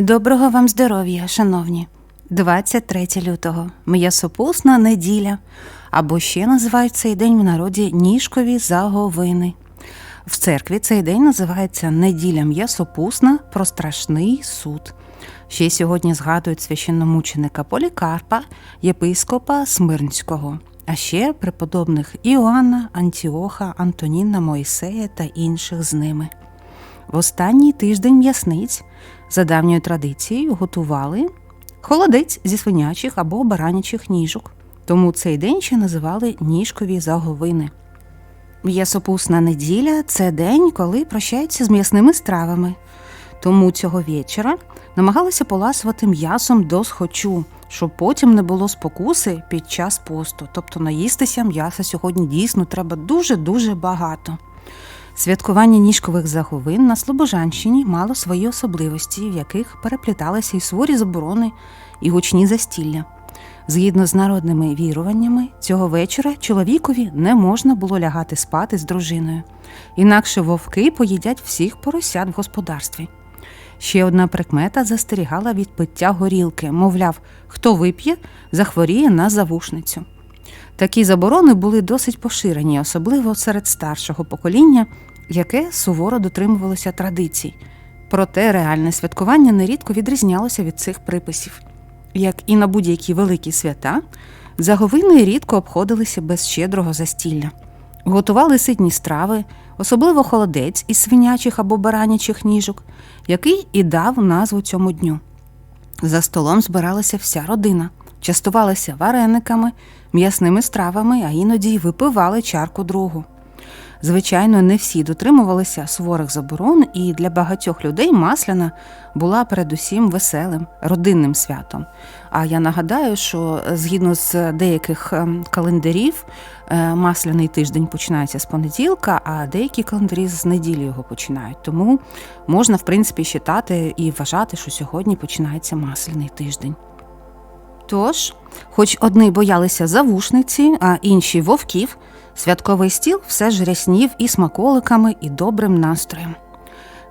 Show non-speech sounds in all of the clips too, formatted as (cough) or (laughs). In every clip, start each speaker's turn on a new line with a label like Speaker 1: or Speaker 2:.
Speaker 1: Доброго вам здоров'я, шановні. 23 лютого, м'ясопусна неділя, або ще називають цей день в народі ніжкові заговини. В церкві цей день називається неділя м'ясопусна про страшний суд. Ще сьогодні згадують священномученика Полікарпа, єпископа Смирнського, а ще преподобних Іоанна, Антіоха, Антоніна Моїсея та інших з ними. В останній тиждень м'ясниць за давньою традицією готували холодець зі свинячих або баранячих ніжок. Тому цей день ще називали ніжкові заговини. М'ясопусна неділя це день, коли прощаються з м'ясними стравами. Тому цього вечора намагалися поласувати м'ясом до схочу, щоб потім не було спокуси під час посту. Тобто наїстися м'яса сьогодні дійсно треба дуже-дуже багато. Святкування ніжкових заговин на Слобожанщині мало свої особливості, в яких перепліталися і суворі заборони, і гучні застілля. Згідно з народними віруваннями, цього вечора чоловікові не можна було лягати спати з дружиною, інакше вовки поїдять всіх поросят в господарстві. Ще одна прикмета застерігала від пиття горілки, мовляв, хто вип'є, захворіє на завушницю. Такі заборони були досить поширені, особливо серед старшого покоління, яке суворо дотримувалося традицій. Проте реальне святкування нерідко відрізнялося від цих приписів. Як і на будь-які великі свята, заговини рідко обходилися без щедрого застілля. Готували ситні страви, особливо холодець із свинячих або баранячих ніжок, який і дав назву цьому дню. За столом збиралася вся родина, частувалися варениками, м'ясними стравами, а іноді й випивали чарку другу. Звичайно, не всі дотримувалися суворих заборон, і для багатьох людей масляна була передусім веселим родинним святом. А я нагадаю, що згідно з деяких ем, календарів, е, масляний тиждень починається з понеділка, а деякі календарі з неділі його починають. Тому можна, в принципі, вважати і вважати, що сьогодні починається масляний тиждень. Тож, хоч одні боялися завушниці, а інші вовків, святковий стіл все ж ряснів і смаколиками, і добрим настроєм.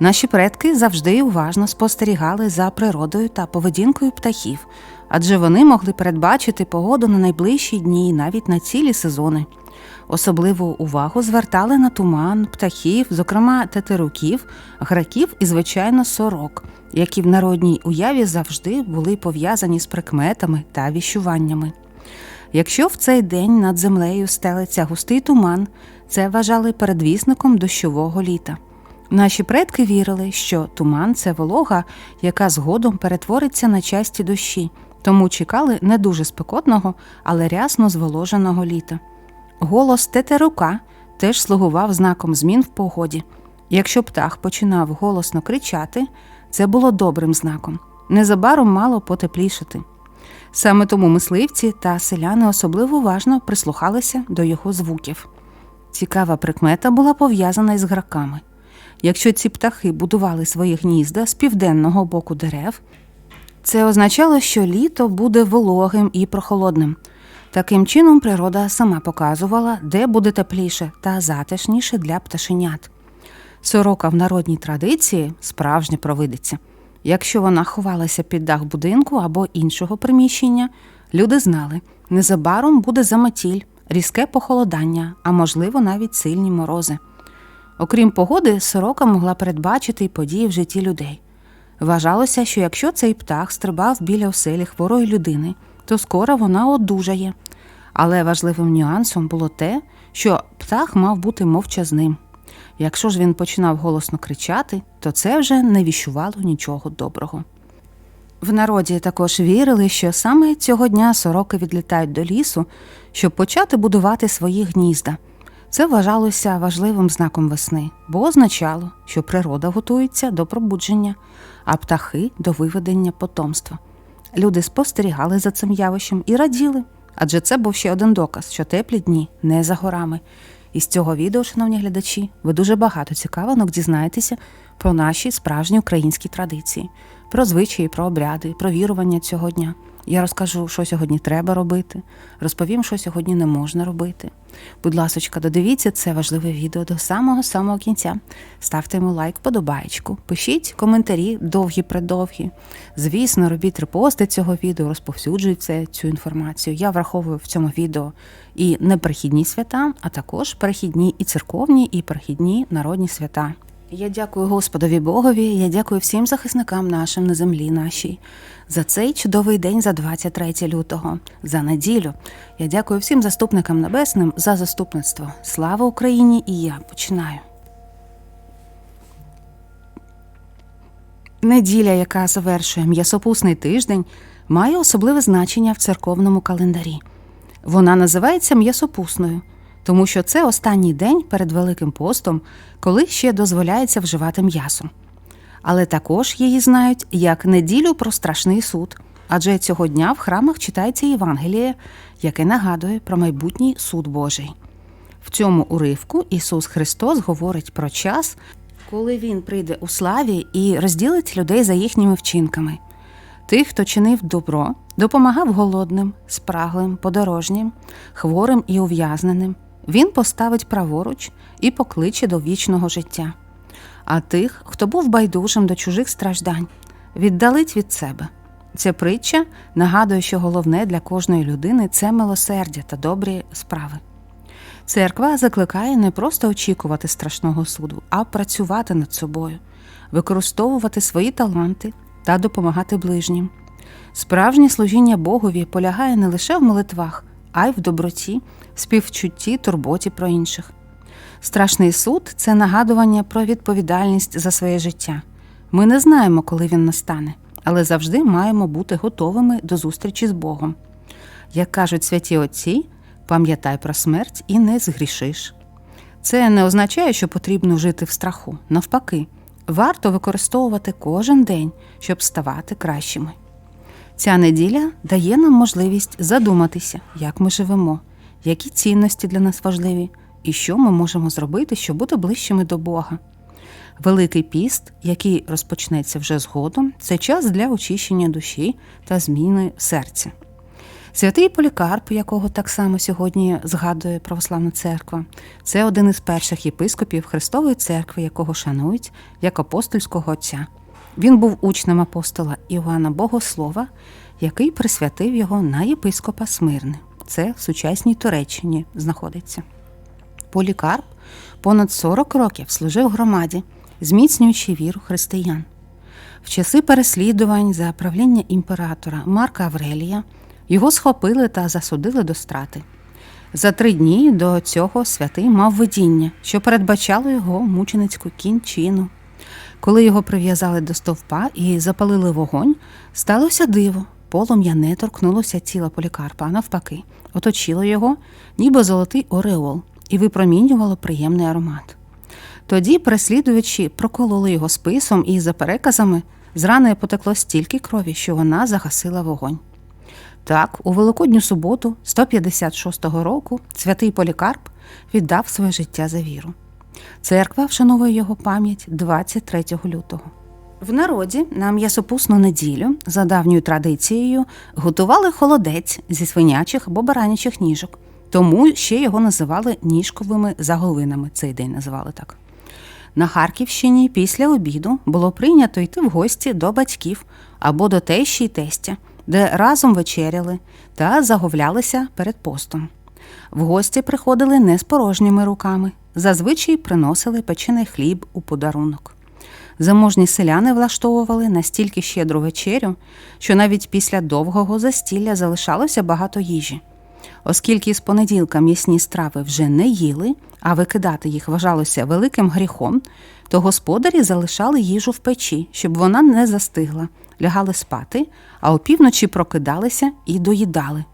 Speaker 1: Наші предки завжди уважно спостерігали за природою та поведінкою птахів, адже вони могли передбачити погоду на найближчі дні і навіть на цілі сезони. Особливу увагу звертали на туман, птахів, зокрема тетеруків, граків і, звичайно, сорок, які в народній уяві завжди були пов'язані з прикметами та віщуваннями. Якщо в цей день над землею стелиться густий туман, це вважали передвісником дощового літа. Наші предки вірили, що туман це волога, яка згодом перетвориться на часті дощі, тому чекали не дуже спекотного, але рясно зволоженого літа. Голос тетерука теж слугував знаком змін в погоді. Якщо птах починав голосно кричати, це було добрим знаком. Незабаром мало потеплішати. Саме тому мисливці та селяни особливо уважно прислухалися до його звуків. Цікава прикмета була пов'язана із граками. Якщо ці птахи будували свої гнізда з південного боку дерев, це означало, що літо буде вологим і прохолодним. Таким чином, природа сама показувала, де буде тепліше та затишніше для пташенят. Сорока в народній традиції справжня провидиця. Якщо вона ховалася під дах будинку або іншого приміщення, люди знали, незабаром буде заметіль, різке похолодання, а можливо навіть сильні морози. Окрім погоди, сорока могла передбачити й події в житті людей. Вважалося, що якщо цей птах стрибав біля оселі хворої людини, то скоро вона одужає. Але важливим нюансом було те, що птах мав бути мовчазним. Якщо ж він починав голосно кричати, то це вже не віщувало нічого доброго. В народі також вірили, що саме цього дня сороки відлітають до лісу, щоб почати будувати свої гнізда. Це вважалося важливим знаком весни, бо означало, що природа готується до пробудження, а птахи до виведення потомства. Люди спостерігали за цим явищем і раділи, адже це був ще один доказ, що теплі дні не за горами. І з цього відео, шановні глядачі, ви дуже багато цікавинок дізнаєтеся про наші справжні українські традиції, про звичаї, про обряди, про вірування цього дня. Я розкажу, що сьогодні треба робити, розповім, що сьогодні не можна робити. Будь ласочка, додивіться це важливе відео до самого самого кінця. Ставте йому лайк, подобаєчку, пишіть коментарі, довгі предовгі. Звісно, робіть репости цього відео, розповсюджуйте цю інформацію. Я враховую в цьому відео і неперехідні свята, а також перехідні і церковні, і перехідні народні свята. Я дякую Господові Богові, я дякую всім захисникам нашим на землі нашій за цей чудовий день за 23 лютого, за неділю. Я дякую всім заступникам небесним за заступництво. Слава Україні! І я починаю. Неділя, яка завершує м'ясопусний тиждень, має особливе значення в церковному календарі. Вона називається м'ясопусною, тому що це останній день перед Великим постом, коли ще дозволяється вживати м'ясо. Але також її знають як неділю про страшний суд, адже цього дня в храмах читається Євангеліє, яке нагадує про майбутній суд Божий. В цьому уривку Ісус Христос говорить про час, коли Він прийде у славі і розділить людей за їхніми вчинками. Тих, хто чинив добро, допомагав голодним, спраглим, подорожнім, хворим і ув'язненим, він поставить праворуч і покличе до вічного життя. А тих, хто був байдужим до чужих страждань, віддалить від себе. Ця притча нагадує, що головне для кожної людини це милосердя та добрі справи. Церква закликає не просто очікувати страшного суду, а працювати над собою, використовувати свої таланти та допомагати ближнім. Справжнє служіння Богові полягає не лише в молитвах, а й в доброті, співчутті, турботі про інших. Страшний суд це нагадування про відповідальність за своє життя. Ми не знаємо, коли він настане, але завжди маємо бути готовими до зустрічі з Богом. Як кажуть святі Отці, пам'ятай про смерть і не згрішиш. Це не означає, що потрібно жити в страху. Навпаки, варто використовувати кожен день, щоб ставати кращими. Ця неділя дає нам можливість задуматися, як ми живемо, які цінності для нас важливі і що ми можемо зробити, щоб бути ближчими до Бога. Великий піст, який розпочнеться вже згодом, це час для очищення душі та зміни серця. Святий Полікарп, якого так само сьогодні згадує Православна Церква, це один із перших єпископів Христової церкви, якого шанують як апостольського отця. Він був учнем апостола Іоанна Богослова, який присвятив його на єпископа Смирни. Це в сучасній Туреччині знаходиться. Полікарп понад 40 років служив громаді, зміцнюючи віру християн. В часи переслідувань за правління імператора Марка Аврелія його схопили та засудили до страти. За три дні до цього святий мав видіння, що передбачало його мученицьку кінчину. Коли його прив'язали до стовпа і запалили вогонь, сталося диво. Полум'я не торкнулося тіла полікарпа, а навпаки, оточило його, ніби золотий ореол, і випромінювало приємний аромат. Тоді переслідувачі прокололи його списом, і за переказами з рани потекло стільки крові, що вона загасила вогонь. Так, у Великодню суботу, 156-го року, святий Полікарп віддав своє життя за віру. Церква вшановує його пам'ять 23 лютого. В народі на м'ясопусну неділю, за давньою традицією, готували холодець зі свинячих або баранячих ніжок, тому ще його називали ніжковими заговинами. Цей день називали так. На Харківщині після обіду було прийнято йти в гості до батьків або до тещі й тестя, де разом вечеряли та заговлялися перед постом. В гості приходили не з порожніми руками, зазвичай приносили печений хліб у подарунок. Заможні селяни влаштовували настільки щедру вечерю, що навіть після довгого застілля залишалося багато їжі. Оскільки з понеділка м'ясні страви вже не їли, а викидати їх вважалося великим гріхом, то господарі залишали їжу в печі, щоб вона не застигла, лягали спати, а опівночі прокидалися і доїдали.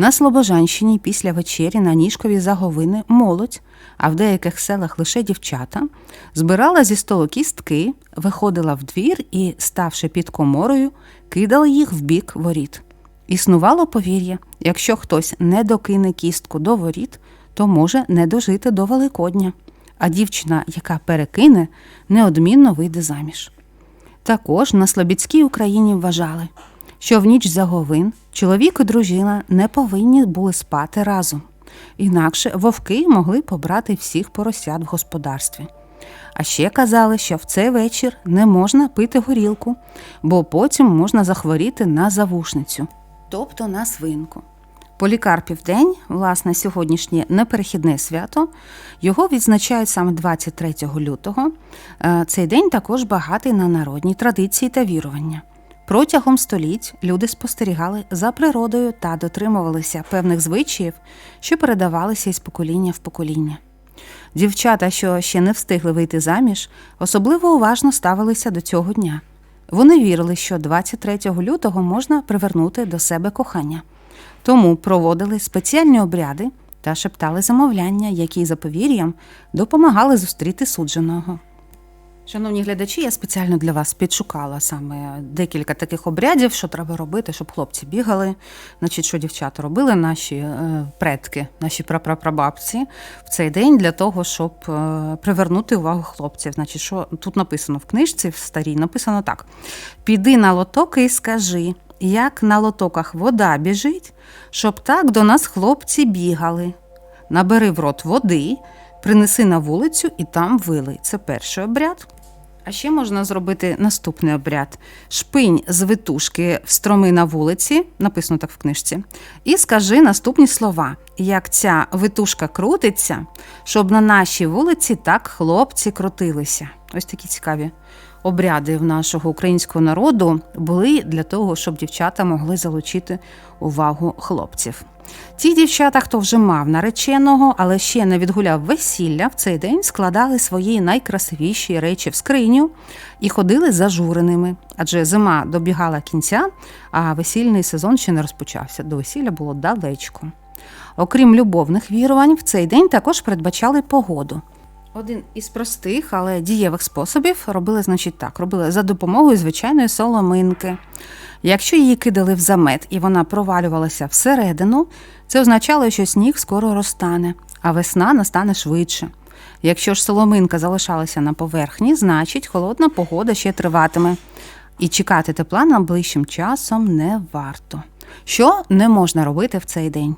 Speaker 1: На Слобожанщині після вечері на ніжкові заговини молодь, а в деяких селах лише дівчата, збирала зі столу кістки, виходила в двір і, ставши під коморою, кидала їх в бік воріт. Існувало повір'я, якщо хтось не докине кістку до воріт, то може не дожити до Великодня, а дівчина, яка перекине, неодмінно вийде заміж. Також на Слобідській Україні вважали, що в ніч заговин чоловік і дружина не повинні були спати разом. Інакше вовки могли побрати всіх поросят в господарстві. А ще казали, що в цей вечір не можна пити горілку, бо потім можна захворіти на завушницю, тобто на свинку. Полікарпів день, власне, сьогоднішнє неперехідне свято, його відзначають саме 23 лютого. Е, Цей день також багатий на народні традиції та вірування. Протягом століть люди спостерігали за природою та дотримувалися певних звичаїв, що передавалися із покоління в покоління. Дівчата, що ще не встигли вийти заміж, особливо уважно ставилися до цього дня. Вони вірили, що 23 лютого можна привернути до себе кохання. Тому проводили спеціальні обряди та шептали замовляння, які за повір'ям допомагали зустріти судженого. Шановні глядачі, я спеціально для вас підшукала саме декілька таких обрядів, що треба робити, щоб хлопці бігали. Значить, що дівчата робили наші е, предки, наші прапрапрабабці в цей день для того, щоб е, привернути увагу хлопців. Значить, що тут написано в книжці, в старій написано так: піди на лотоки і скажи, як на лотоках вода біжить, щоб так до нас хлопці бігали. Набери в рот води, принеси на вулицю і там вилий. Це перший обряд. А ще можна зробити наступний обряд: шпинь з витушки в строми на вулиці, написано так в книжці, і скажи наступні слова: як ця витушка крутиться, щоб на нашій вулиці так хлопці крутилися. Ось такі цікаві обряди в нашого українського народу були для того, щоб дівчата могли залучити увагу хлопців. Ті дівчата, хто вже мав нареченого, але ще не відгуляв весілля, в цей день складали свої найкрасивіші речі в скриню і ходили зажуреними, адже зима добігала кінця, а весільний сезон ще не розпочався. До весілля було далечко. Окрім любовних вірувань, в цей день також передбачали погоду. Один із простих, але дієвих способів робили, значить, так: робили за допомогою звичайної соломинки. Якщо її кидали в замет і вона провалювалася всередину, це означало, що сніг скоро розтане, а весна настане швидше. Якщо ж соломинка залишалася на поверхні, значить холодна погода ще триватиме. І чекати тепла найближчим часом не варто. Що не можна робити в цей день?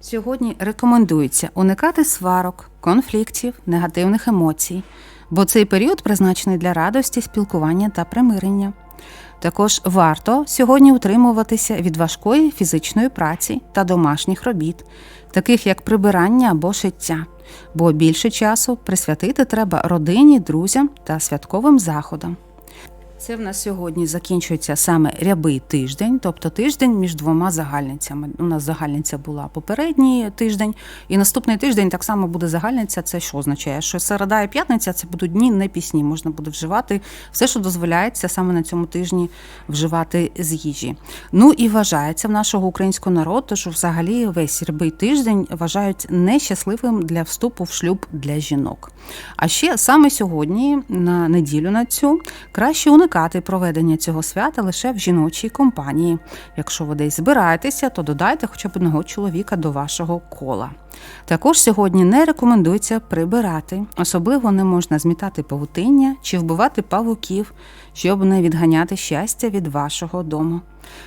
Speaker 1: Сьогодні рекомендується уникати сварок, конфліктів, негативних емоцій, бо цей період призначений для радості, спілкування та примирення. Також варто сьогодні утримуватися від важкої фізичної праці та домашніх робіт, таких як прибирання або шиття, бо більше часу присвятити треба родині, друзям та святковим заходам. Це в нас сьогодні закінчується саме рябий тиждень, тобто тиждень між двома загальницями. У нас загальниця була попередній тиждень, і наступний тиждень так само буде загальниця. Це що означає? Що середа і п'ятниця це будуть дні не пісні. Можна буде вживати все, що дозволяється саме на цьому тижні вживати з їжі. Ну і вважається в нашого українського народу, що взагалі весь рябий тиждень вважають нещасливим для вступу в шлюб для жінок. А ще саме сьогодні, на неділю на цю, краще уникати проведення цього свята лише в жіночій компанії. Якщо ви десь збираєтеся, то додайте хоча б одного чоловіка до вашого кола. Також сьогодні не рекомендується прибирати, особливо не можна змітати павутиння чи вбивати павуків, щоб не відганяти щастя від вашого дому.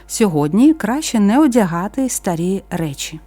Speaker 1: Сьогодні краще не одягати старі речі.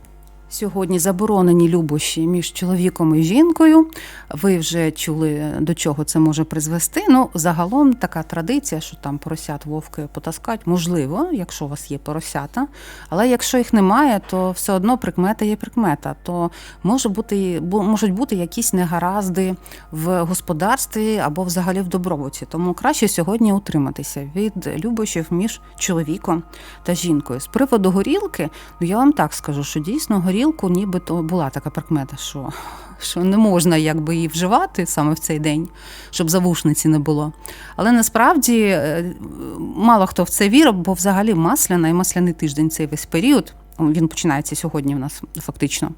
Speaker 1: Сьогодні заборонені любощі між чоловіком і жінкою. Ви вже чули, до чого це може призвести. Ну, загалом така традиція, що там поросят вовки потаскать, можливо, якщо у вас є поросята. Але якщо їх немає, то все одно прикмета є прикмета. То може бути, бу- можуть бути якісь негаразди в господарстві або взагалі в добробуті. Тому краще сьогодні утриматися від любощів між чоловіком та жінкою. З приводу горілки, ну я вам так скажу, що дійсно горілку нібито була така прикмета, що, що не можна якби її вживати саме в цей день, щоб завушниці не було. Але насправді е, мало хто в це вірив, бо взагалі масляна і масляний тиждень цей весь період. Він починається сьогодні в нас фактично.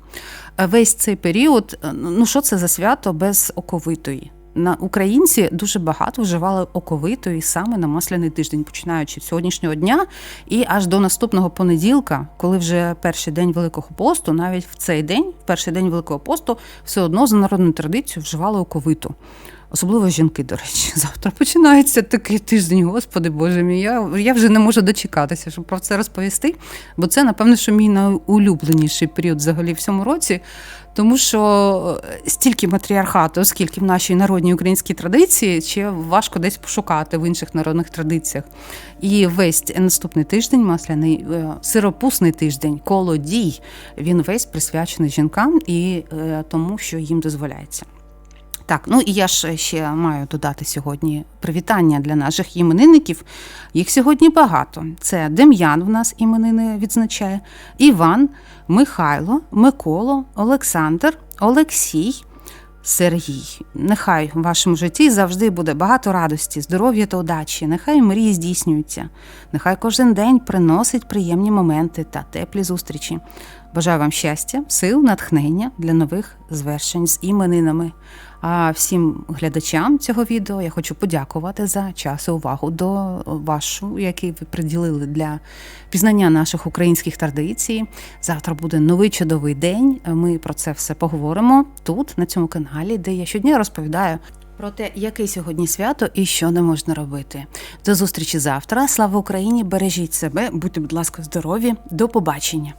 Speaker 1: Е, Весь цей період, е, ну що це за свято без оковитої? На українці дуже багато вживали оковитої саме на масляний тиждень, починаючи з сьогоднішнього дня і аж до наступного понеділка, коли вже перший день Великого посту, навіть в цей день, в перший день Великого посту, все одно за народною традицією вживали оковиту. Особливо жінки, до речі, (laughs) завтра починається такий тиждень, господи Боже мій. Я, я вже не можу дочекатися, щоб про це розповісти. Бо це, напевно, що мій найулюбленіший період взагалі в цьому році. Тому що е, стільки матріархату, оскільки в нашій народній українській традиції, ще важко десь пошукати в інших народних традиціях. І весь наступний тиждень, масляний е, сиропусний тиждень, коло дій, він весь присвячений жінкам і е, тому, що їм дозволяється. Так, ну і я ж ще маю додати сьогодні привітання для наших іменинників. Їх сьогодні багато. Це Дем'ян в нас іменини відзначає, Іван, Михайло, Миколо, Олександр, Олексій, Сергій. Нехай в вашому житті завжди буде багато радості, здоров'я та удачі. Нехай мрії здійснюються. Нехай кожен день приносить приємні моменти та теплі зустрічі. Бажаю вам щастя, сил, натхнення для нових звершень з іменинами. А всім глядачам цього відео я хочу подякувати за час і увагу до вашу, який ви приділили для пізнання наших українських традицій. Завтра буде новий чудовий день. Ми про це все поговоримо тут, на цьому каналі, де я щодня розповідаю. Про те, яке сьогодні свято і що не можна робити. До зустрічі завтра. Слава Україні! Бережіть себе, будьте, будь ласка, здорові. До побачення.